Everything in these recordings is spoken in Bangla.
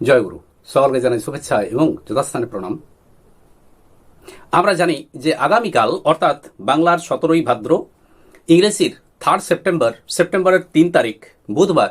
জয়গুরু সকলকে জানাই শুভেচ্ছা এবং যথাস্থানে প্রণাম। আমরা জানি যে আগামীকাল, অর্থাৎ বাংলার সতেরোই ভাদ্র, ইংরেজির থার্ড সেপ্টেম্বর সেপ্টেম্বরের তিন তারিখ, বুধবার,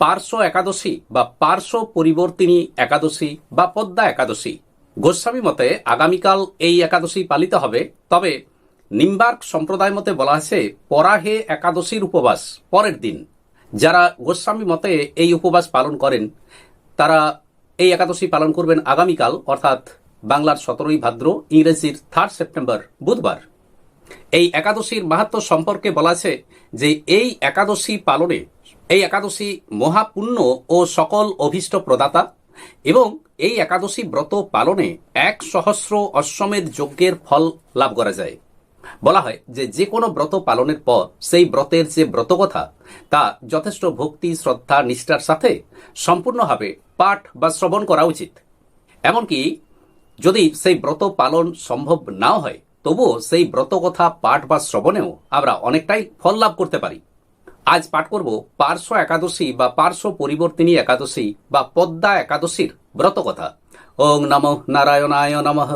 পার্শ্ব একাদশী বা পার্শ্ব পরিবর্তিনী একাদশী বা পদ্মা একাদশী। গোস্বামী মতে, আগামীকাল এই একাদশী পালিত হবে, তবে নিম্বার্ক সম্প্রদায় মতে বলা আছে, পরাহে একাদশীর উপবাস, পরের দিন। যারা গোস্বামী মতে এই উপবাস পালন করেন তারা এই একাদশী পালন করবেন আগামীকাল, অর্থাৎ বাংলার সতেরোই ভাদ্র, ইংরেজির থার্ড সেপ্টেম্বর বুধবার। এই একাদশীর মাহাত্ম সম্পর্কে বলা আছে যে এই একাদশী পালনে, এই একাদশী মহাপুণ্য ও সকল অভীষ্ট প্রদাতা এবং এই একাদশী ব্রত পালনে এক সহস্র অশ্বমেধ যজ্ঞের ফল লাভ করা যায়। বলা হয় যে যে কোনো ব্রত পালনের পর সেই ব্রতের যে ব্রতকথা, তা যথেষ্ট ভক্তি, শ্রদ্ধা, নিষ্ঠার সাথে সম্পূর্ণভাবে পাঠ বা শ্রবণ করা উচিত। এমনকি যদি সেই ব্রত পালন সম্ভব নাও হয়, তবুও সেই ব্রত কথা পাঠ বা শ্রবণেও আমরা অনেকটাই ফল লাভ করতে পারি। আজ পাঠ করব পার্শ্ব একাদশী বা পার্শ্ব পরিবর্তিনী একাদশী বা পদ্মা একাদশীর ব্রত কথা। ওং নম নারায়ণায় নমঃ।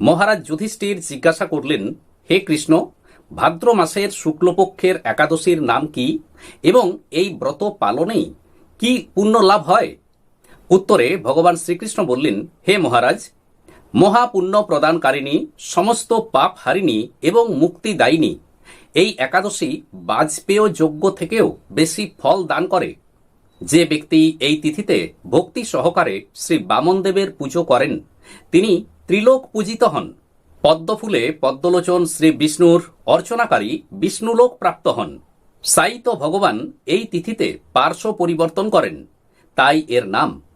মহারাজ যুধিষ্ঠির জিজ্ঞাসা করলেন, হে কৃষ্ণ, ভাদ্র মাসের শুক্লপক্ষের একাদশীর নাম কি এবং এই ব্রত পালনেই কি পুণ্য লাভ হয়? উত্তরে ভগবান শ্রীকৃষ্ণ বললেন, হে মহারাজ, মহাপুণ্য প্রদানকারিণী, সমস্ত পাপ হারিণী এবং মুক্তিদায়িনী এই একাদশী বাজপেয় যজ্ঞ থেকেও বেশি ফল দান করে। যে ব্যক্তি এই তিথিতে ভক্তি সহকারে শ্রী বামনদেবের পুজো করেন, তিনি ত্রিলোক পূজিত হন। পদ্মফুলে পদ্মলোচন শ্রী বিষ্ণুর অর্চনাকারী বিষ্ণুলোক প্রাপ্ত হন। সাইত ভগবান এই তিথিতে পার্শ্ব পরিবর্তন করেন, তাই এর নাম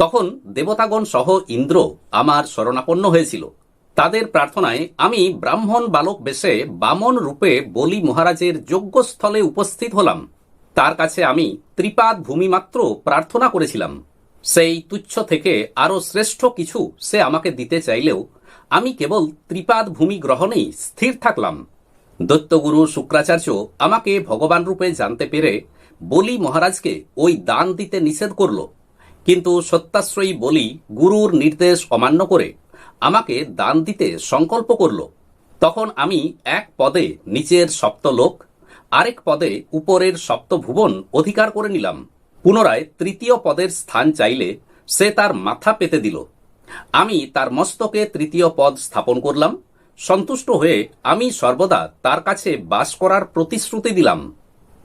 তখন দেবতাগণ সহ ইন্দ্র আমার শরণাপন্ন হয়েছিল। তাদের প্রার্থনায় আমি ব্রাহ্মণ বালক বেশে বামন রূপে বলি মহারাজের যজ্ঞস্থলে উপস্থিত হলাম। তার কাছে আমি ত্রিপাদ ভূমি মাত্র প্রার্থনা করেছিলাম। সেই তুচ্ছ থেকে আরও শ্রেষ্ঠ কিছু সে আমাকে দিতে চাইলেও আমি কেবল ত্রিপাদ ভূমি গ্রহণেই স্থির থাকলাম। দৈত্যগুরু শুক্রাচার্য আমাকে ভগবান রূপে জানতে পেরে বলি মহারাজকে ওই দান দিতে নিষেধ করল। কিন্তু সত্যাশ্রয়ী বলি গুরুর নির্দেশ অমান্য করে আমাকে দান দিতে সংকল্প করল। তখন আমি এক পদে নিচের সপ্তলোক, আরেক পদে উপরের সপ্তভুবন অধিকার করে নিলাম। পুনরায় তৃতীয় পদের স্থান চাইলে সে তার মাথা পেতে দিল। আমি তার মস্তকে তৃতীয় পদ স্থাপন করলাম। সন্তুষ্ট হয়ে আমি সর্বদা তার কাছে বাস করার প্রতিশ্রুতি দিলাম।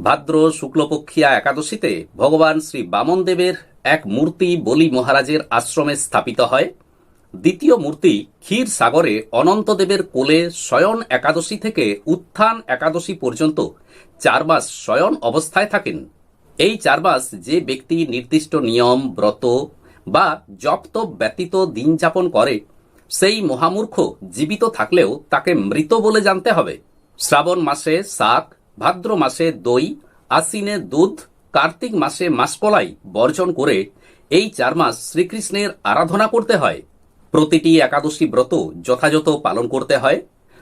ভাদ্র শুক্লপক্ষিয়া একাদশীতে ভগবান শ্রী বামনদেবের এক মূর্তি বলি মহারাজের আশ্রমে স্থাপিত হয়। দ্বিতীয় মূর্তি ক্ষীর সাগরে অনন্তদেবের কোলে শয়ন একাদশী থেকে উত্থান একাদশী পর্যন্ত চার মাস শয়ন অবস্থায় থাকেন। এই চার মাস যে ব্যক্তি নির্দিষ্ট নিয়ম, ব্রত বা জপ্ত ব্যতীত দিন যাপন করে, সেই মহামূর্খ জীবিত থাকলেও তাকে মৃত বলে জানতে হবে। শ্রাবণ মাসে শাক, ভাদ্র মাসে দই, আশ্বিনে দুধ কার্তিক মাসে মাসকলাই বর্জন করে এই চার মাস শ্রীকৃষ্ণের আরাধনা করতে হয়। প্রতিটি একাদশী ব্রত যথাযথ পালন করতে হয়।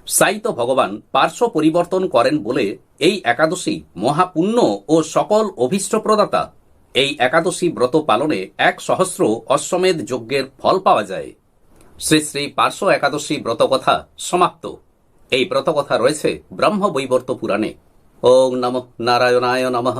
সাইত ভগবান পার্শ্ব পরিবর্তন করেন বলে এই একাদশী মহাপুণ্য ও সকল অভীষ্ট প্রদাতা এই একাদশী ব্রত পালনে এক সহস্র অশ্বমেধ যজ্ঞের ফল পাওয়া যায়। শ্রী শ্রী পার্শ্ব একাদশী ব্রতকথা সমাপ্ত। এই ব্রতকথা রয়েছে ব্রহ্ম বৈবর্ত পুরাণে। ওং নম নারায়ণায় নমঃ।